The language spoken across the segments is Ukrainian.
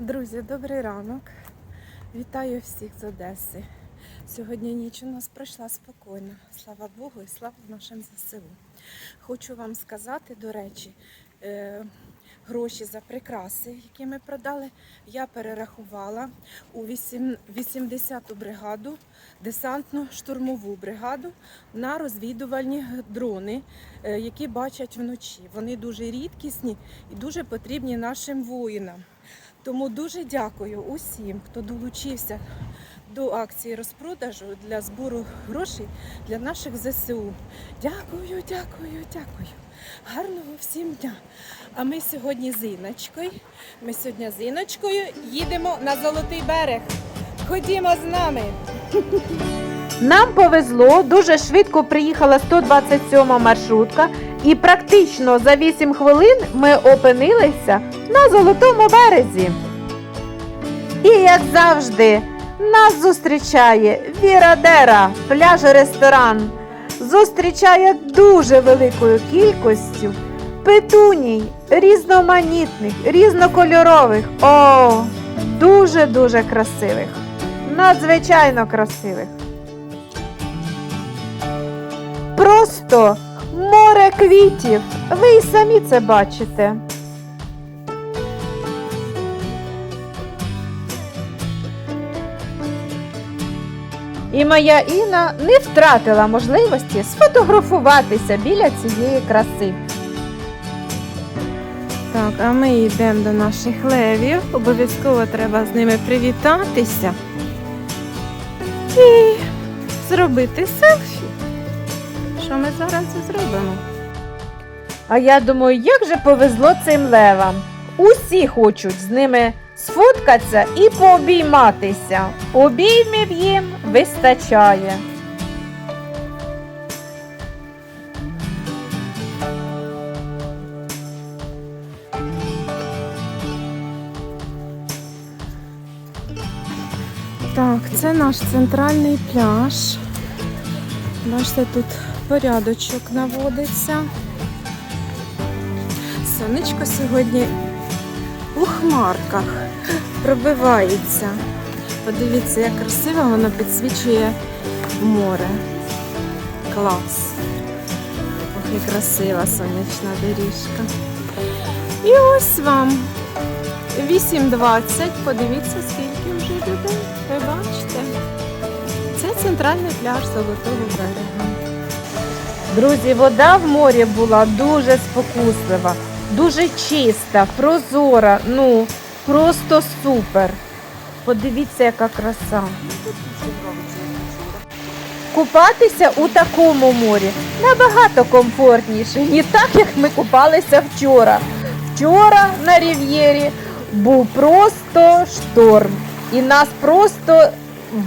Друзі, добрий ранок. Вітаю всіх з Одеси. Сьогодні ніч у нас пройшла спокійно. Слава Богу і слава нашим ЗСУ. Хочу вам сказати, до речі, е, гроші за прикраси, які ми продали, я перерахувала у вісім- 80-ту бригаду, десантно-штурмову бригаду на розвідувальні дрони, е, які бачать вночі. Вони дуже рідкісні і дуже потрібні нашим воїнам. Тому дуже дякую усім, хто долучився до акції розпродажу для збору грошей для наших ЗСУ. Дякую, дякую, дякую. Гарного всім дня. А ми сьогодні з Іночкою. Ми сьогодні з Іночкою їдемо на Золотий берег. Ходімо з нами. Нам повезло, дуже швидко приїхала 127 маршрутка, і практично за 8 хвилин ми опинилися на Золотому березі. І як завжди, нас зустрічає Вірадера, пляж-ресторан. Зустрічає дуже великою кількістю петуній, різноманітних, різнокольорових. О, дуже-дуже красивих. Надзвичайно красивих. Просто море квітів. Ви й самі це бачите. І моя Інна не втратила можливості сфотографуватися біля цієї краси. Так, а ми йдемо до наших левів. Обов'язково треба з ними привітатися і зробити селфі. Що ми зараз і зробимо? А я думаю, як же повезло цим левам. Усі хочуть з ними сфоткатися і пообійматися. Обіймів їм вистачає. Так, це наш центральний пляж. Бачите, тут порядочок наводиться. Сонечко сьогодні у хмарках пробивається. Подивіться, як красиво воно підсвічує море. Клас. Ох, і красива сонячна доріжка. І ось вам 8.20. Подивіться, скільки вже людей. Ви бачите? Це центральний пляж Золотого берега. Друзі, вода в морі була дуже спокуслива, дуже чиста, прозора, ну просто супер. Подивіться, яка краса. Купатися у такому морі набагато комфортніше, не так, як ми купалися вчора. Вчора на Рів'єрі був просто шторм, і нас просто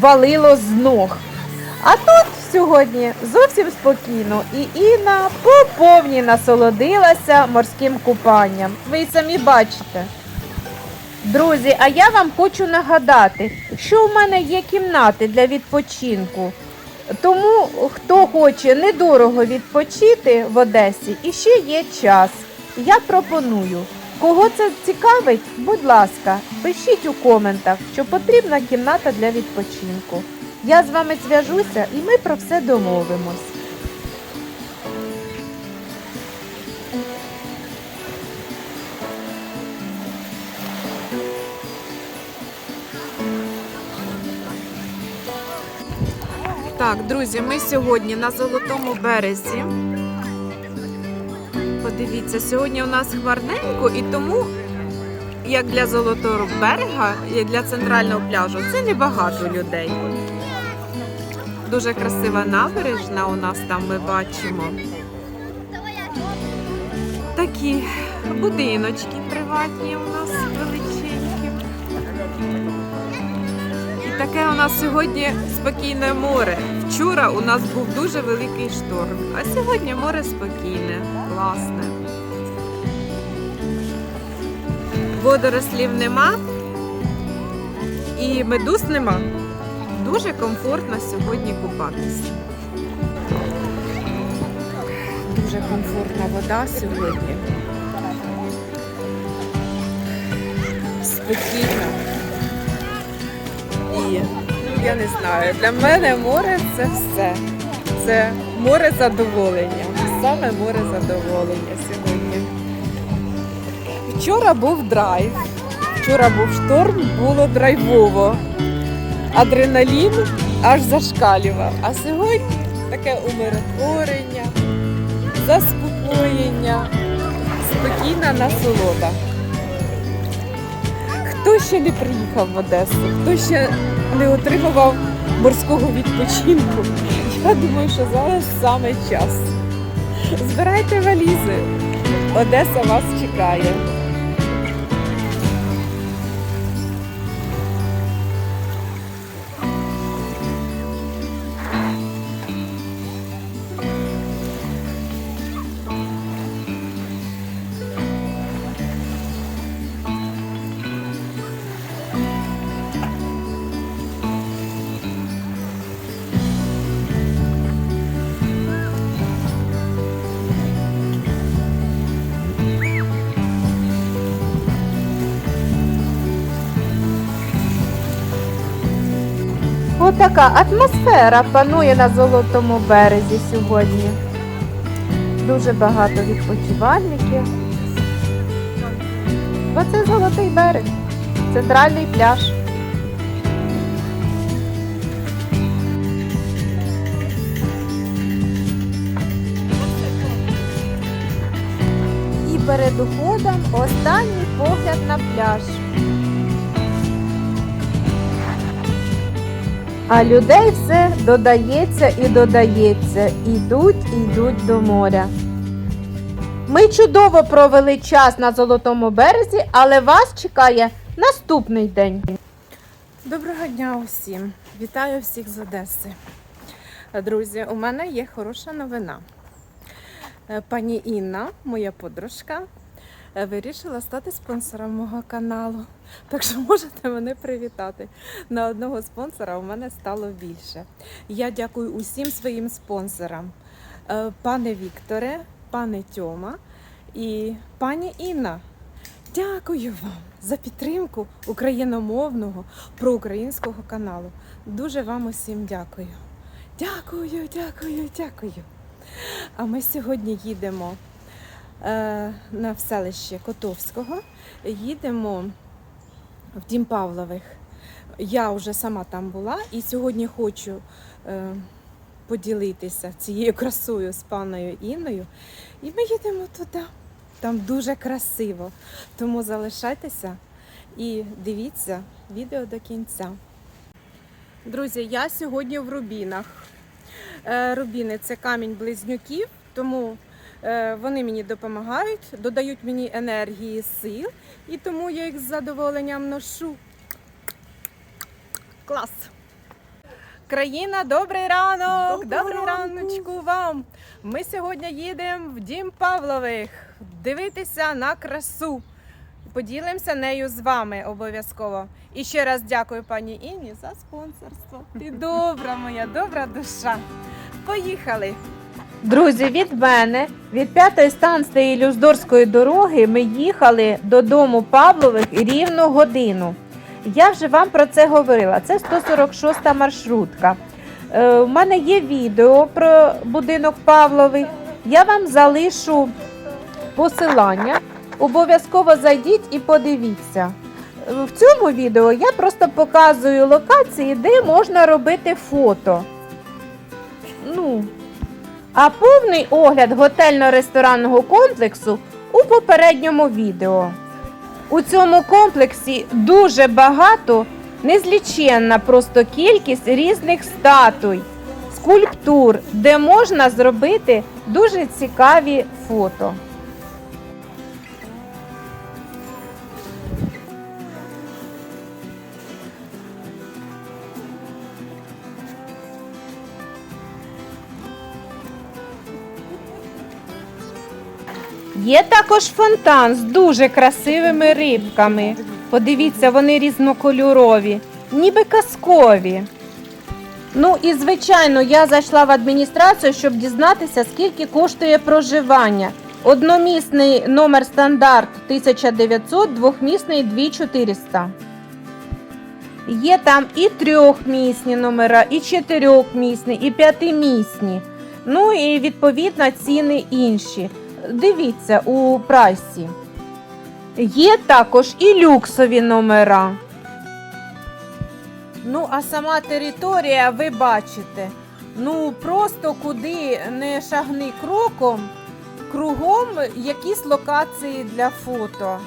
валило з ног. А тут сьогодні зовсім спокійно, і Інна по повній насолодилася морським купанням. Ви й самі бачите. Друзі, а я вам хочу нагадати, що в мене є кімнати для відпочинку. Тому, хто хоче недорого відпочити в Одесі, і ще є час. Я пропоную. Кого це цікавить, будь ласка, пишіть у коментах, що потрібна кімната для відпочинку. Я з вами зв'яжуся і ми про все домовимось. Так, друзі, ми сьогодні на Золотому березі. Подивіться, сьогодні у нас хмарненько і тому, як для Золотого берега, як для центрального пляжу, це небагато людей. Дуже красива набережна у нас там ми бачимо. Такі будиночки приватні у нас величенькі. І таке у нас сьогодні спокійне море. Вчора у нас був дуже великий шторм, а сьогодні море спокійне, класне. Водорослів нема і медуз нема. Дуже комфортно сьогодні купатися. Дуже комфортна вода сьогодні. спокійно. І ну, я не знаю, для мене море це все. Це море задоволення. Саме море задоволення сьогодні. Вчора був драйв. Вчора був шторм, було драйвово. Адреналін аж зашкалював. А сьогодні таке умиротворення, заспокоєння, спокійна насолода. Хто ще не приїхав в Одесу, хто ще не отримував морського відпочинку, я думаю, що зараз саме час. Збирайте валізи. Одеса вас чекає. Отака атмосфера панує на золотому березі сьогодні. Дуже багато відпочивальників. Бо це золотий берег, центральний пляж. І перед уходом останній погляд на пляж. А людей все додається і додається, ідуть і йдуть до моря. Ми чудово провели час на Золотому березі, але вас чекає наступний день. Доброго дня усім! Вітаю всіх з Одеси. Друзі, у мене є хороша новина. Е, Пані Інна, моя подружка, вирішила стати спонсором мого каналу. Так що можете мене привітати. На одного спонсора у мене стало більше. Я дякую усім своїм спонсорам. Е, Пане Вікторе, пане Тьома і пані Інна. Дякую вам за підтримку україномовного проукраїнського каналу. Дуже вам усім дякую. Дякую, дякую, дякую. А ми сьогодні їдемо е, на селище Котовського. Їдемо в Дім Павлових. Я вже сама там була і сьогодні хочу е, поділитися цією красою з паною Інною. І ми їдемо туди. Там дуже красиво. Тому залишайтеся і дивіться відео до кінця. Друзі, я сьогодні в рубінах. Е, Рубіни це камінь близнюків, тому е, вони мені допомагають, додають мені енергії, сил, і тому я їх з задоволенням ношу. Клас! Країна, добрий ранок! Доброго Добрий ранку. раночку вам! Ми сьогодні їдемо в Дім Павлових дивитися на красу. Поділимося нею з вами обов'язково. І ще раз дякую пані Інні за спонсорство. Ти добра моя, добра душа. Поїхали! Друзі, від мене, від п'ятої станції Люздорської дороги, ми їхали додому Павлових рівно годину. Я вже вам про це говорила. Це 146 маршрутка. Е, у мене є відео про будинок Павлових. Я вам залишу посилання. Обов'язково зайдіть і подивіться. Е, В цьому відео я просто показую локації, де можна робити фото. Ну, а повний огляд готельно-ресторанного комплексу у попередньому відео. У цьому комплексі дуже багато, незліченна просто кількість різних статуй, скульптур, де можна зробити дуже цікаві фото. Є також фонтан з дуже красивими рибками. Подивіться, вони різнокольорові, ніби казкові. Ну і звичайно, я зайшла в адміністрацію, щоб дізнатися, скільки коштує проживання. Одномісний номер стандарт 1900, двохмісний 2400. Є там і трьохмісні номера, і чотирьохмісні, і п'ятимісні. Ну і відповідно ціни інші. Дивіться у прайсі. Є також і люксові номера. Ну, а сама територія, ви бачите, ну просто куди не шагни кроком, кругом якісь локації для фото.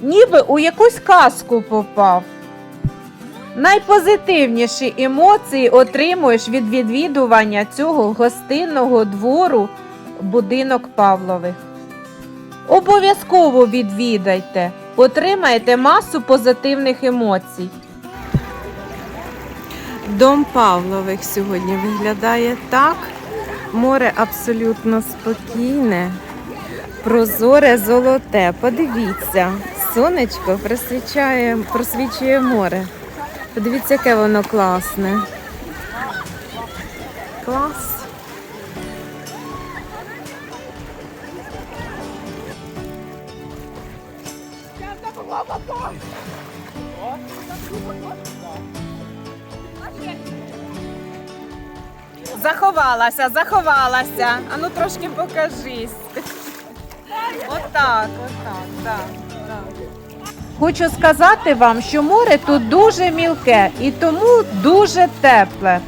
Ніби у якусь казку попав. Найпозитивніші емоції отримуєш від відвідування цього гостинного двору будинок Павлових. Обов'язково відвідайте, отримаєте масу позитивних емоцій. Дом Павлових сьогодні виглядає так. Море абсолютно спокійне, прозоре, золоте. Подивіться, сонечко просвічає, просвічує море. Подивіться, яке воно класне. Клас. Заховалася, заховалася. Ану трошки покажись. Отак, отак, так. Хочу сказати вам, що море тут дуже мілке і тому дуже тепле.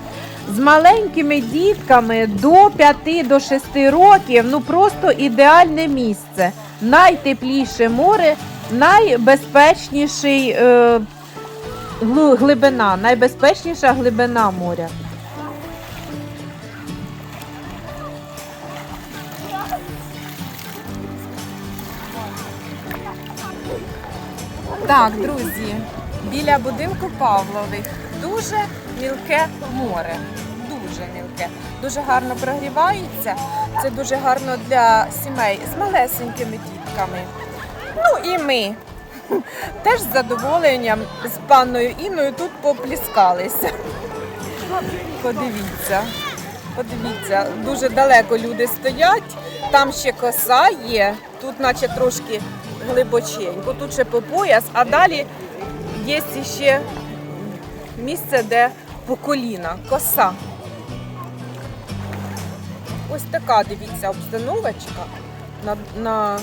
З маленькими дітками до 5 до 6 років ну просто ідеальне місце. Найтепліше море, найбезпечніший е, глибина, найбезпечніша глибина моря. Так, друзі, біля будинку Павлових дуже мілке море. Дуже мілке. Дуже гарно прогрівається. Це дуже гарно для сімей з малесенькими дітками. Ну і ми теж з задоволенням з панною Інною тут попліскалися. Подивіться, подивіться, дуже далеко люди стоять. Там ще коса є, тут наче трошки глибоченько, тут ще по пояс, а далі є ще місце, де по коліна, коса. Ось така, дивіться, обстановочка на, на,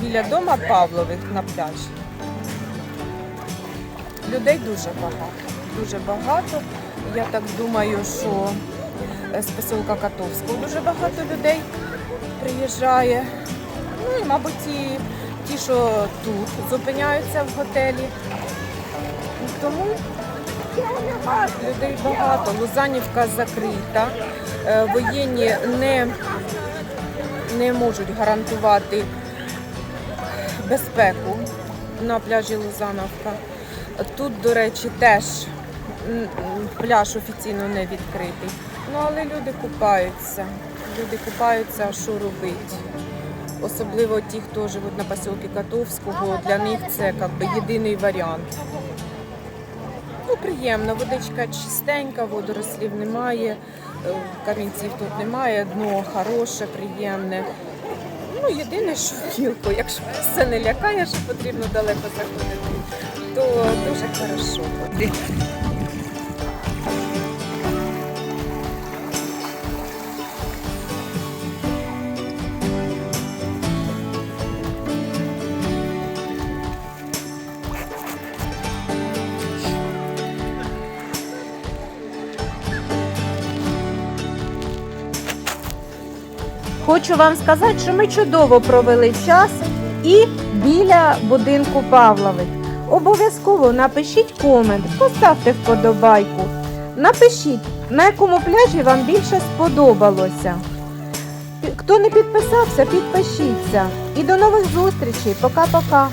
біля дома Павлових на пляжі. Людей дуже багато. Дуже багато. Я так думаю, що з поселка Котовського дуже багато людей приїжджає. Ну і, мабуть, ті, що тут зупиняються в готелі. Тому людей багато. Лузанівка закрита. Е, Воєнні не, не можуть гарантувати безпеку на пляжі Лузановка. Тут, до речі, теж пляж офіційно не відкритий. Ну, але люди купаються. Люди купаються, що робити? Особливо ті, хто живуть на посілки Котовського, для них це би, єдиний варіант. Ну, приємно, водичка чистенька, водорослів немає, е, камінців тут немає, дно хороше, приємне. Ну, єдине, що гілко, якщо це не лякає, що потрібно далеко заходити, то дуже хорошо. Хочу вам сказати, що ми чудово провели час і біля будинку Павлових. Обов'язково напишіть комент, поставте вподобайку. Напишіть, на якому пляжі вам більше сподобалося. Хто не підписався, підпишіться. І до нових зустрічей. Пока-пока.